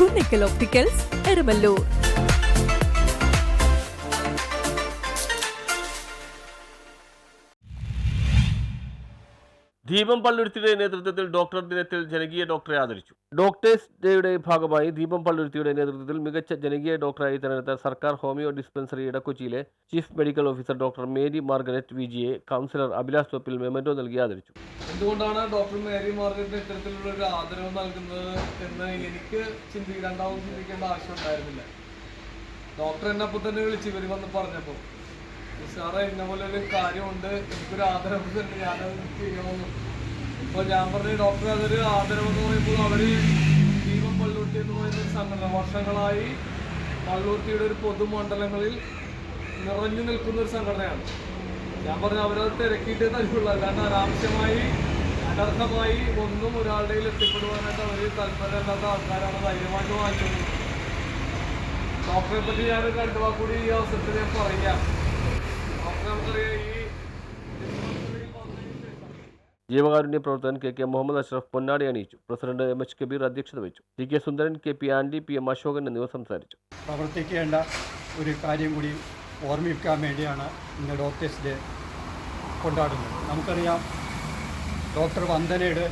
Kunnickal opticals Eramallur ദീപം പള്ളുരുത്തിയുടെ നേതൃത്വത്തിൽ doctor ദിനത്തിൽ ജനകീയ ഡോക്ടറെ ആദരിച്ചു. ഡോക്ടേഴ്സ് ഡേയുടെ ഭാഗമായി ദീപം പള്ളുരുത്തിയുടെ നേതൃത്വത്തിൽ മികച്ച ജനകീയ ഡോക്ടറായി തെരഞ്ഞെടുത്ത സർക്കാർ homeo dispensary ഇടക്കൊച്ചിയിലെ chief medical officer doctor Mary Margaret വിജിയെ councillor Abhilash Thoppil memento നൽകി ആദരിച്ചു. എന്തുകൊണ്ടാണ് ഡോക്ടർ മേരി മാർഗരറ്റിന് ഇത്തരത്തിലുള്ള ഒരു ആദരവ് നൽകുന്നത് എന്ന് എനിക്ക് ചിന്തി രണ്ടാമത് ചിന്തിക്കേണ്ട ആവശ്യം ഉണ്ടായിരുന്നില്ല. ഡോക്ടർ എന്നെ അപ്പം തന്നെ വിളിച്ച് ഇവർ വന്ന് പറഞ്ഞപ്പോൾ സാറേ ഇന്ന പോലെ ഒരു കാര്യമുണ്ട്. എനിക്കൊരു ആദരവ് തന്നെ ഞാനത് ചെയ്യണമെന്ന്. അപ്പോൾ ഡോക്ടർ അതൊരു ആദരവ് എന്ന് പറയുമ്പോൾ അവർ ദീപം പള്ളൂട്ടി എന്ന് പറയുന്ന ഒരു സംഘടന. വർഷങ്ങളായി പള്ളൂർത്തിയുടെ ഒരു പൊതുമണ്ഡലങ്ങളിൽ നിറഞ്ഞു നിൽക്കുന്ന ഒരു സംഘടനയാണ്. ഞാൻ പറഞ്ഞു അവരത് തിരക്കിയിട്ടേ തരുള്ളൂ കാരണം അനാവശ്യമായി അനർഹമായി ഒന്നും ഒരാളുടെ എത്തിപ്പെടുവാനായിട്ട് അവർ താല്പര്യമില്ലാത്ത ആൾക്കാരാണ്. ധൈര്യമായിട്ട് വാങ്ങിക്കുന്നത് ഡോക്ടറെ പറ്റി ഞാൻ രണ്ടു വാക്കുകൂടി ഈ അവസരത്തിൽ ഞാൻ പറയാം ഡോക്ടറെ നമുക്കറിയാം ഈ ജീവകാരുണ്യ പ്രവർത്തകൻ കെ കെ മുഹമ്മദ് അഷ്റഫ് പൊന്നാടി അണിയിച്ചു. പ്രസിഡന്റ് എം എച്ച് കബീർ അധ്യക്ഷത വഹിച്ചു. T K Sundaran K P Andi P M Ashokan എന്നിവർ സംസാരിച്ചു. പ്രവർത്തിക്കേണ്ട ഒരു കാര്യം കൂടി ഓർമ്മിക്കാൻ വേണ്ടിയാണ് ഇന്ന് ഡോക്ടേഴ്സ് ഡേ കൊണ്ടാടുന്നത്. നമുക്കറിയാം ഡോക്ടർ വന്ദനയുടെ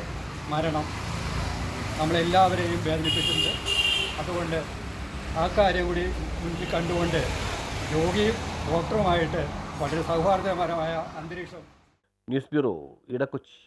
മരണം നമ്മളെല്ലാവരെയും വേദനിപ്പിച്ചിട്ടുണ്ട്. അതുകൊണ്ട് ആ കാര്യം കൂടി മുന്നിൽ കണ്ടുകൊണ്ട് രോഗിയും ഡോക്ടറുമായിട്ട് വളരെ സൗഹാർദ്ദപരമായ അന്തരീക്ഷം. News bureau Edakochi.